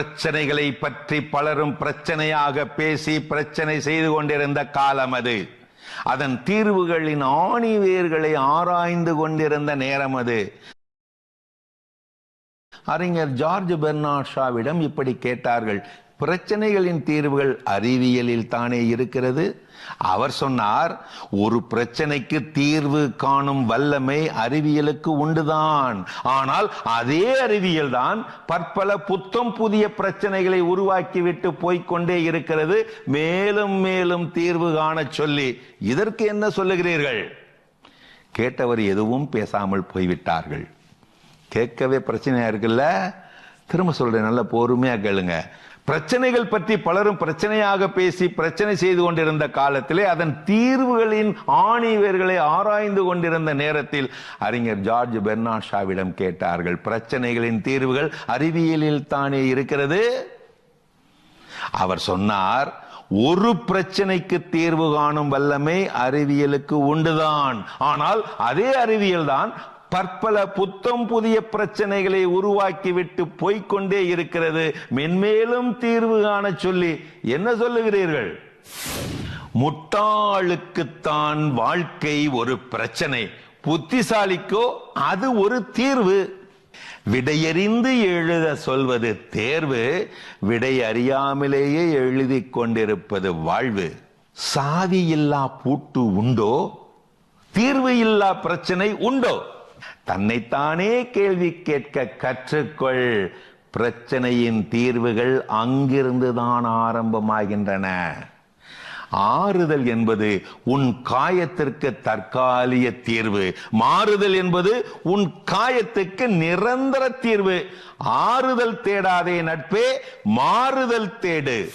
பிரச்சனைகளை பற்றி பலரும் பிரச்சனையாக பேசி பிரச்சனை செய்து கொண்டிருந்த காலம் அது. அதன் தீர்வுகளின் ஆணி வேர்களை ஆராய்ந்து கொண்டிருந்த நேரம் அது. அறிஞர் ஜார்ஜ் பெர்னாட் ஷாவிடம் இப்படி கேட்டார்கள். பிரச்சனைகளின் தீர்வுகள் அறிவியலில் தானே இருக்கிறது. அவர் சொன்னார் ஒரு பிரச்சனைக்கு தீர்வு காணும் வல்லமை அறிவியலுக்கு உண்டுதான். ஆனால் அதே அறிவியல் தான் பற்பல புத்தம் புதிய பிரச்சனைகளை உருவாக்கிவிட்டு போய்க்கொண்டே இருக்கிறது. மேலும் மேலும் தீர்வு காண சொல்லி இதற்கு என்ன சொல்லுகிறீர்கள்? கேட்டவர் எதுவும் பேசாமல் போய்விட்டார்கள். கேட்கவே பிரச்சனையா இருக்குல்ல? திரும்ப சொல்றேன் நல்ல பொறுமையா கேளுங்க. பிரச்சனைகள் பற்றி பலரும் பிரச்சனையாக பேசி பிரச்சனை செய்து கொண்டிருந்த காலத்திலே அதன் தீர்வுகளின் ஆணிவேர்களை ஆராய்ந்து கொண்டிருந்த நேரத்தில் அறிஞர் ஜார்ஜ் பெர்னாட் ஷாவிடம் கேட்டார்கள் பிரச்சனைகளின் தீர்வுகள் அறிவியலில் தானே இருக்கிறது? அவர் சொன்னார் ஒரு பிரச்சனைக்கு தீர்வு காணும் வல்லமை அறிவியலுக்கு உண்டுதான். ஆனால் அதே அறிவியல் தான் பற்பல புத்தம் புதிய பிரச்சனைகளை உருவாக்கிவிட்டு போய்க்கொண்டே இருக்கிறது. மென்மேலும் தீர்வு காண சொல்லி என்ன சொல்லுகிறீர்கள்? முட்டாளுக்குத்தான் வாழ்க்கை ஒரு பிரச்சனை. புத்திசாலிக்கோ அது ஒரு தீர்வு. விடையறிந்து எழுத சொல்வது தேர்வு. விடை அறியாமலேயே எழுதிக் கொண்டிருப்பது வாழ்வு. சாவி இல்லா பூட்டு உண்டோ? தீர்வு இல்லா பிரச்சனை உண்டோ? தன்னைத்தானே கேள்வி கேட்க கற்றுக்கொள். பிரச்சனையின் தீர்வுகள் அங்கிருந்துதான் ஆரம்பமாகின்றன. ஆறுதல் என்பது உன் காயத்திற்கு தற்காலிக தீர்வு. மாறுதல் என்பது உன் காயத்துக்கு நிரந்தர தீர்வு. ஆறுதல் தேடாதே நட்பே மாறுதல் தேடு.